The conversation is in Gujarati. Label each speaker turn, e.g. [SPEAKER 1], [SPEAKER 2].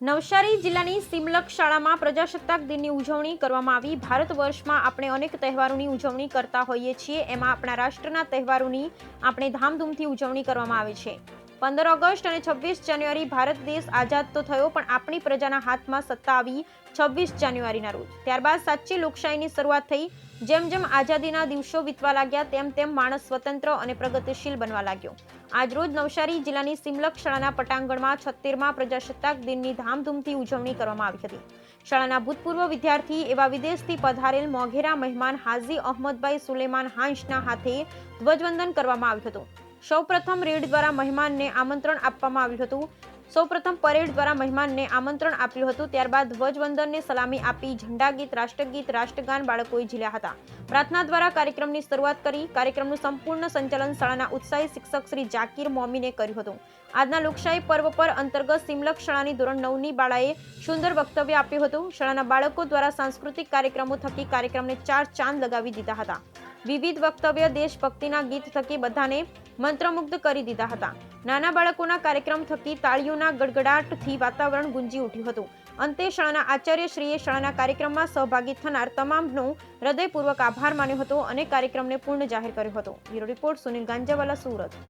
[SPEAKER 1] નવસારી જિલ્લાની સિમલક શાળામાં પ્રજાસત્તાક દિનની ઉજવણી કરવામાં આવી. ભારત વર્ષમાં આપણે અનેક તહેવારોની ઉજવણી કરતા હોઈએ છીએ. એમાં આપણા રાષ્ટ્રના તહેવારોની આપણે ધામધૂમથી ઉજવણી કરવામાં આવે છે. પંદર ઓગસ્ટ અને છવ્વીસ જાન્યુઆરી ભારત દેશ આઝાદ તો થયો, પણ આપણી પ્રજાના હાથમાં સત્તા આવી છવ્વીસ જાન્યુઆરીના રોજ. ત્યારબાદ સાચી લોકશાહીની શરૂઆત થઈ. જેમ જેમ આઝાદીના દિવસો વીતવા લાગ્યા, તેમ તેમ માણસ સ્વતંત્ર અને પ્રગતિશીલ બનવા લાગ્યો. આજરોજ નવસારી જિલ્લાની સિમલક શાળાના પટાંગણમાં છત્તેરમાં પ્રજાસત્તાક દિનની ધામધૂમથી ઉજવણી કરવામાં આવી હતી. શાળાના ભૂતપૂર્વ વિદ્યાર્થી એવા વિદેશથી પધારેલ મોઘેરા મહેમાન હાજી અહમદભાઈ સુલેમાન હાંશના હાથે ધ્વજવંદન કરવામાં આવ્યું હતું. સૌપ્રથમ રેડ દ્વારા મહેમાનને આમંત્રણ આપવામાં આવ્યું હતું. સૌપ્રથમ પરેડ દ્વારા મહેમાનને આમંત્રણ આપ્યું હતું. ત્યારબાદ ધ્વજવંદનને સલામી આપી ઝંડા ગીત રાષ્ટ્રગીત, રાષ્ટ્રગાન બાળકોએ ઝીલ્યા હતા. પ્રાર્થના દ્વારા કાર્યક્રમની શરૂઆત કરી કાર્યક્રમનું સંપૂર્ણ સંચાલન શાળાના ઉત્સાહી શિક્ષક શ્રી જાકીર મોમીને કર્યું હતું. આજના લોકશાહી પર્વ પર અંતર્ગત સિમલક શાળાની ધોરણ નવની બાળાએ સુંદર વક્તવ્ય આપ્યું હતું. શાળાના બાળકો દ્વારા સાંસ્કૃતિક કાર્યક્રમો થકી કાર્યક્રમને ચાર ચાંદ લગાવી દીધા હતા. વિવિધ વક્તવ્ય દેશભક્તિના ગીત થકી બધાને મંત્રમુગ્ધ કરી દીધા હતા. નાના બાળકોના કાર્યક્રમ થકી તાળીઓના ગડગડાટથી વાતાવરણ ગુંજી ઉઠ્યું હતું. અંતે શાળાના આચાર્યશ્રીએ શાળાના કાર્યક્રમમાં સહભાગી થનાર તમામનો હૃદયપૂર્વક આભાર માન્યો હતો અને કાર્યક્રમને પૂર્ણ જાહેર કર્યો હતો. Bureau report Sunil Ganjawala, Surat.